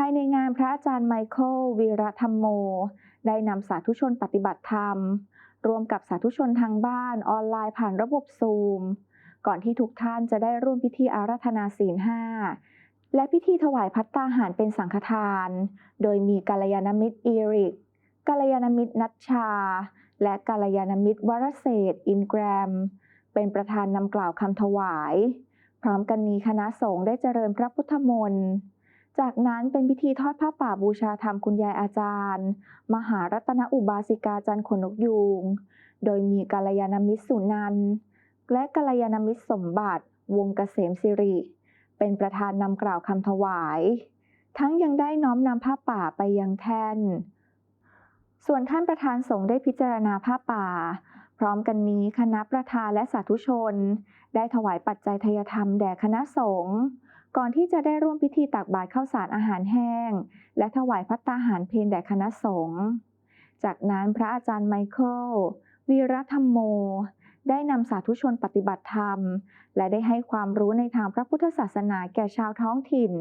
ภายในงานพระอาจารย์ไมเคิลวีระธรรมโม ได้นำสาธุชนปฏิบัติธรรมรวมกับสาธุชนทางบ้านออนไลน์ผ่านระบบซูม ก่อนที่ทุกท่านจะได้ร่วมพิธีอาราธนาศีลห้าและพิธีถวายพัตตาหารเป็นสังฆทาน โดยมีกัลยาณมิตรอีริกกัลยาณมิตรนัชชา และกัลยาณมิตรวรเศษอินแกรม เป็นประธานนำกล่าวคำถวาย พร้อมกันนี้คณะสงฆ์ได้เจริญพระพุทธมนต์ จากนั้นเป็นพิธีทอดผ้าป่าบูชาธรรมคุณยายอาจารย์ มหารัตนอุบาสิกาจันขนนกยูง โดยมีกัลยาณมิตรสุนันท์และกัลยาณมิตรสมบัติ วงเกษมสิริ เป็นประธานนำกล่าวคำถวาย ทั้งยังได้น้อมนำผ้าป่าไปยังแท่น ส่วนท่านประธานสงฆ์ได้พิจารณาผ้าป่า พร้อมกันนี้คณะประธานและสาธุชน ได้ถวายปัจจัยทายธรรมแด่คณะสงฆ์ ก่อนที่จะได้ร่วมพิธีตักบาตรข้าวสารอาหารแห้ง และถวายพัตตาหารเพลแด่คณะสงฆ์จากนั้นพระอาจารย์ไมเคิลวีรธรรมโม ได้นำสาธุชนปฏิบัติธรรม และได้ให้ความรู้ในทางพระพุทธศาสนาแก่ชาวท้องถิ่น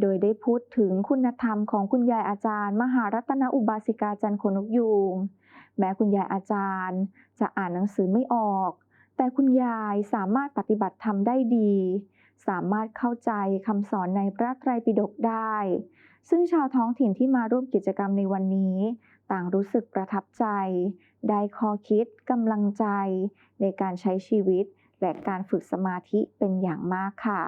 โดยได้พูดถึงคุณธรรมของคุณยายอาจารย์ มหารัตนอุบาสิกาจันทร์ขนนกยูงแม้คุณยายอาจารย์ จะอ่านหนังสือไม่ออก แต่คุณยายสามารถปฏิบัติธรรมได้ดี สามารถเข้าใจคำสอนในพระไตรปิฎกได้ ซึ่งชาวท้องถิ่นที่มาร่วมกิจกรรมในวันนี้ ต่างรู้สึกประทับใจ ได้ข้อคิดกำลังใจ ในการใช้ชีวิต และการฝึกสมาธิเป็นอย่างมากค่ะ